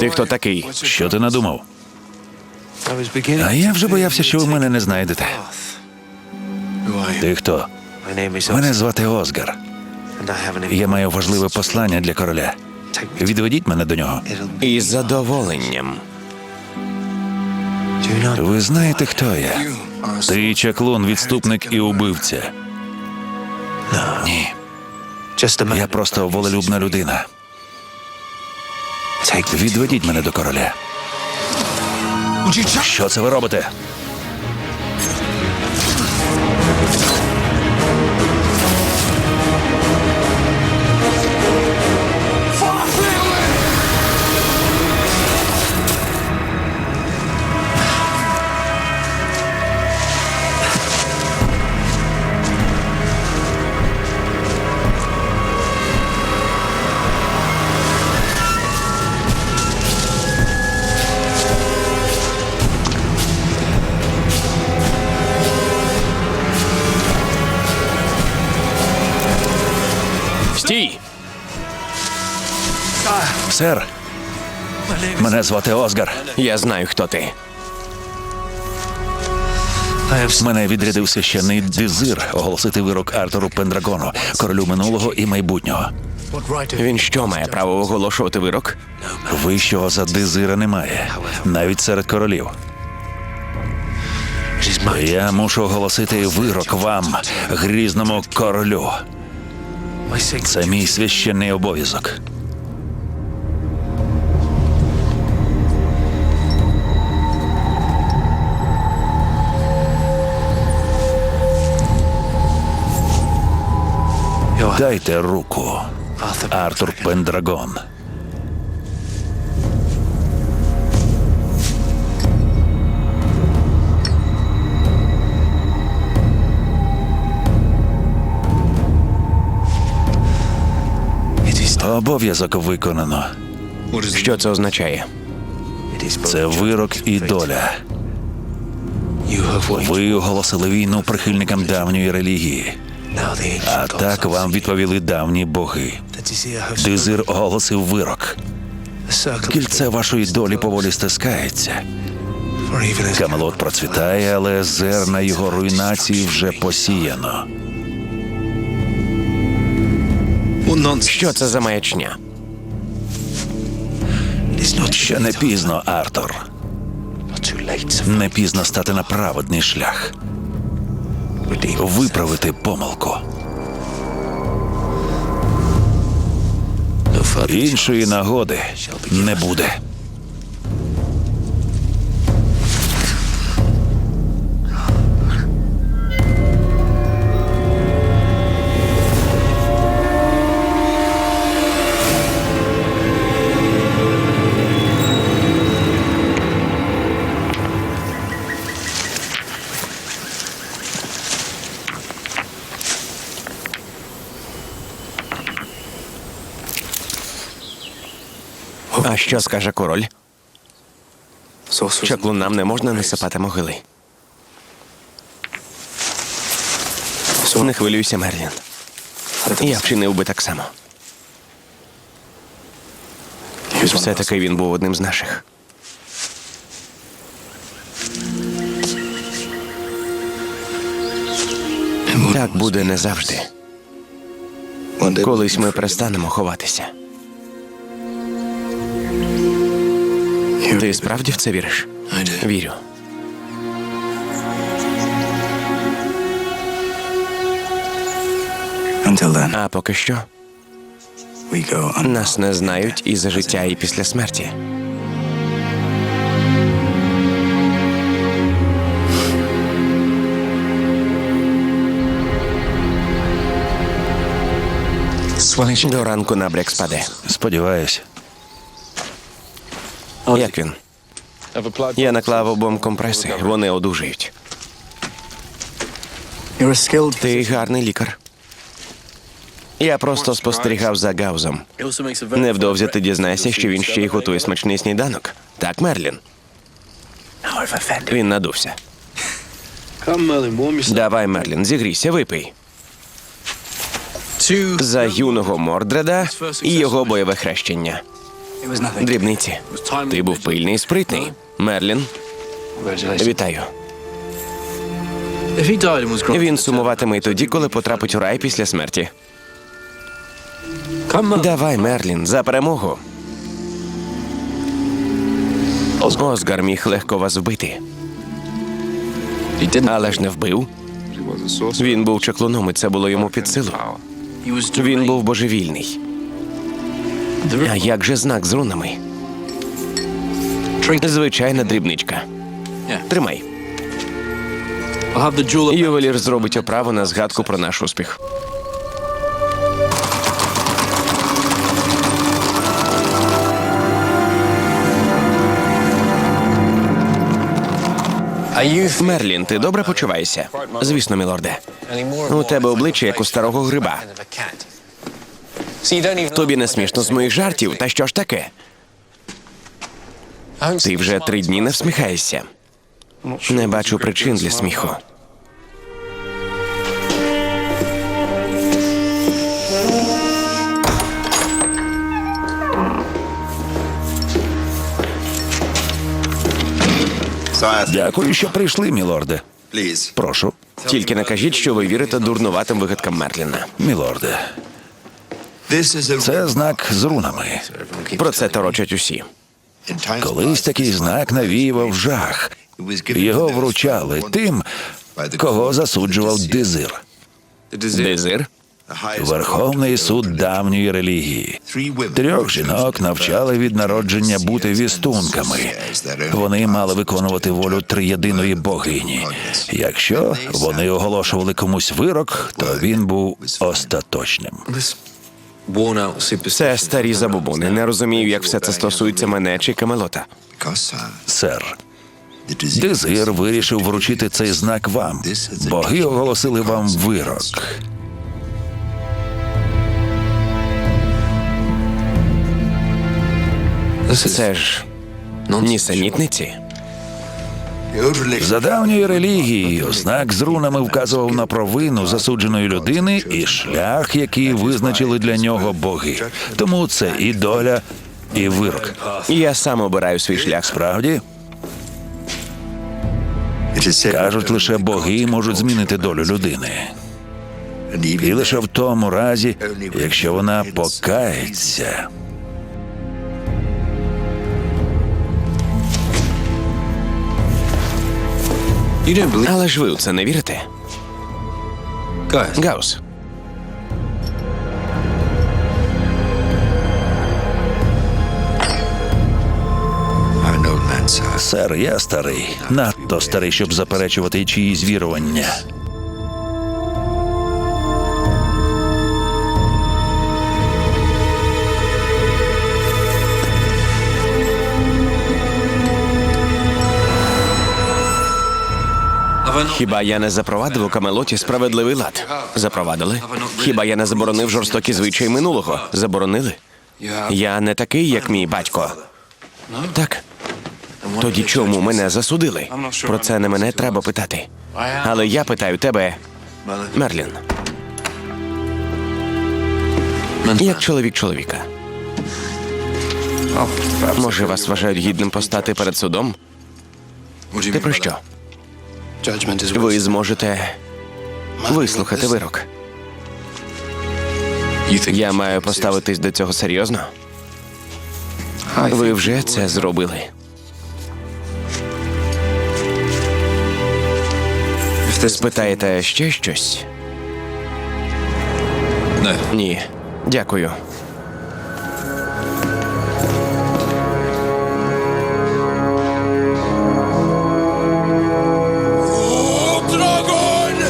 Ти хто такий? Що ти надумав? А я вже боявся, що ви мене не знайдете. Ти хто? Мене звати Озгар. Я маю важливе послання для короля. Відведіть мене до нього. Із задоволенням. Ви знаєте, хто я? Ти чаклун, відступник і убивця. Ні, я просто волелюбна людина. Відведіть мене до короля. Що це ви робите? Стій! Сер, мене звати Озгар. Я знаю, хто ти. Мене відрядив священний дизир оголосити вирок Артуру Пендрагону, королю минулого і майбутнього. Він що має право оголошувати вирок? Вищого за дизира немає, навіть серед королів. Я мушу оголосити вирок вам, грізному королю. Це мій священний обов'язок. Дайте руку, Артур Пендрагон. Обов'язок виконано. Що це означає? Це вирок і доля. Ви оголосили війну прихильникам давньої релігії. А так вам відповіли давні боги. Дизир оголосив вирок. Кільце вашої долі поволі стискається. Камелот процвітає, але зерна його руйнації вже посіяно. Що це за маячня? Ще не пізно, Артур. Не пізно стати на праведний шлях. Виправити помилку. Іншої нагоди не буде. А що скаже король? Чаклунам не можна насипати могили. Не хвилюйся, Мерлін. Я вчинив би так само. Все-таки він був одним з наших. Так буде не завжди. Колись ми перестанемо ховатися. Ти справді в це віриш? Вірю. А поки що нас не знають і за життя, і після смерті. До ранку набряк спаде. Сподіваюсь. Як він? Я наклав обом компреси, вони одужають. Ти гарний лікар. Я просто спостерігав за Гаузом. Невдовзі ти дізнаєшся, що він ще й готує смачний сніданок. Так, Мерлін. Він надувся. Давай, Мерлін, зігрійся, випий. За юного Мордреда і його бойове хрещення. Дрібниці. Ти був пильний і спритний. Мерлін, вітаю. Він сумуватиме й тоді, коли потрапить у рай після смерті. Давай, Мерлін, за перемогу. Осгар міг легко вас вбити, але ж не вбив. Він був чаклуном, і це було йому під силу. Він був божевільний. А як же знак з рунами? Звичайна дрібничка. Тримай. Ювелір зробить оправу на згадку про наш успіх. Мерлін, ти добре почуваєшся? Звісно, мілорде. У тебе обличчя як у старого гриба. Тобі не смішно з моїх жартів, та що ж таке? Ти вже три дні не всміхаєшся. Не бачу причин для сміху. Дякую, що прийшли, мілорде. Прошу, Тільки не кажіть, що ви вірите дурнуватим вигадкам Мерліна. мілорде. Це знак з рунами. Про це торочать усі. Колись такий знак навіював жах. Його вручали тим, кого засуджував дизир. Дезир? Верховний суд давньої релігії. Трьох жінок навчали від народження бути вістунками. Вони мали виконувати волю триєдиної богині. Якщо вони оголошували комусь вирок, то він був остаточним. Це старі забубони. Не розумію, як все це стосується мене чи Камелота. Сер, Дизир вирішив вручити цей знак вам. Боги оголосили вам вирок. Це ж нісенітниці. За давньою релігією знак з рунами вказував на провину засудженої людини і шлях, який визначили для нього боги. Тому це і доля, і вирок. Я сам обираю свій шлях. Справді кажуть, лише боги можуть змінити долю людини. І лише в тому разі, якщо вона покається. Але ж ви у це не вірите? Гаус. Сер, я старий, надто старий, щоб заперечувати чиїсь вірування. Хіба я не запровадив у Камелоті справедливий лад? Запровадили. Хіба я не заборонив жорстокі звичаї минулого? Заборонили. Я не такий, як мій батько. Так. Тоді чому мене засудили? Про це не мене треба питати. Але я питаю тебе, Мерлін. Як чоловік чоловіка. Може, вас вважають гідним постати перед судом? Ти про що? Ви зможете вислухати вирок. Я маю поставитись до цього серйозно. Ви вже це зробили. Спитаєте ще щось? Ні. Дякую.